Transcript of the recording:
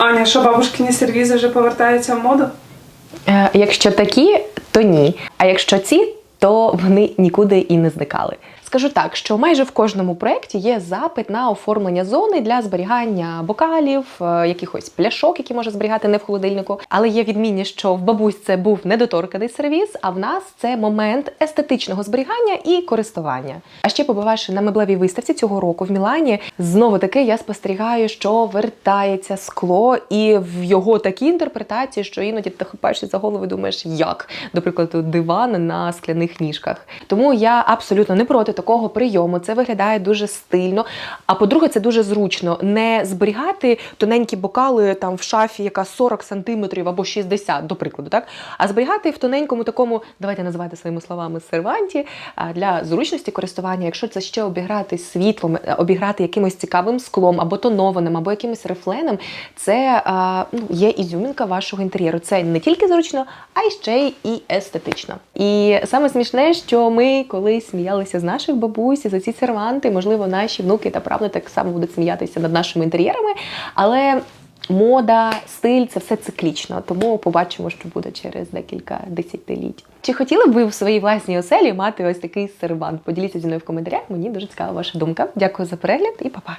Аня, що бабушкині сервізи вже повертаються в моду? Е, Якщо такі, то ні. А якщо ці, то вони нікуди і не зникали. Скажу так, що майже в кожному проєкті є запит на оформлення зони для зберігання бокалів, е, якихось пляшок, які може зберігати не в холодильнику. Але є відмінність, що в бабусь це був недоторканий сервіс, а в нас це момент естетичного зберігання і користування. А ще побувавши на меблевій виставці цього року в Мілані, знову таки я спостерігаю, що вертається скло, і в його такій інтерпретації, що іноді ти хапаєшся за голову і думаєш, як, до прикладу, диван на скляних ніжках. Тому я абсолютно не проти такого прийому. Це виглядає дуже стильно. А по-друге, це дуже зручно не зберігати тоненькі бокали там в шафі, яка 40 сантиметрів або 60, до прикладу, так а зберігати в тоненькому такому, давайте називати своїми словами, серванті для зручності користування. Якщо це ще обіграти світлом, е, обіграти якимось цікавим склом або тонованим, або якимось рефленом, це ну, є ізюмінка вашого інтер'єру. Це не тільки зручно, а й ще й естетично. І саме смішне, що ми колись сміялися з наших бабусь за ці серванти, можливо, наші внуки та правнуки так само будуть сміятися над нашими інтер'єрами, але. Мода, стиль це все циклічно, тому побачимо, що буде через декілька десятиліть. Чи хотіли б ви в своїй власній оселі мати ось такий сервант? Поділіться зі мною в коментарях. Мені дуже цікава ваша думка. Дякую за перегляд і па-па!